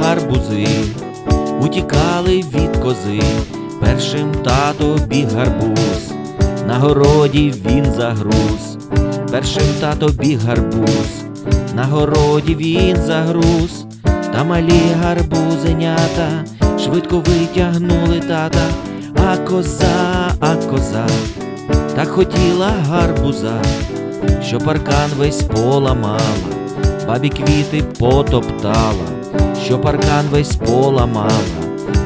гарбузи, утікали від кози, першим тато біг гарбуз, на городі він загруз, першим тато біг гарбуз, на городі він загруз, та малі гарбузенята швидко витягнули тата, а коза, а коза, так хотіла гарбуза, що паркан весь поламала, бабі квіти потоптала, що паркан весь поламала,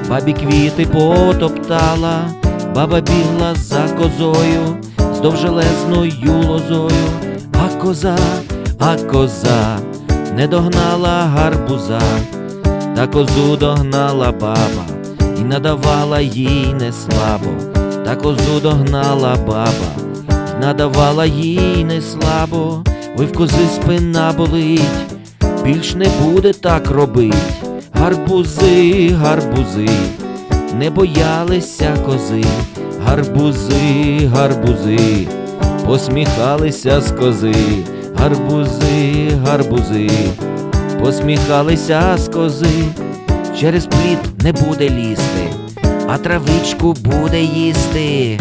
бабі квіти потоптала, баба бігла за козою з довжелезною лозою, а коза, а коза не догнала гарбуза, та козу догнала баба і надавала їй не слабо, та козу догнала баба, і надавала їй не слабо, ой в кози спина болить, більш не буде так робить. Гарбузи, гарбузи, не боялися кози, гарбузи, гарбузи, посміхалися з кози, гарбузи, гарбузи, посміхалися з кози, через плід не буде лізти, а травичку буде їсти.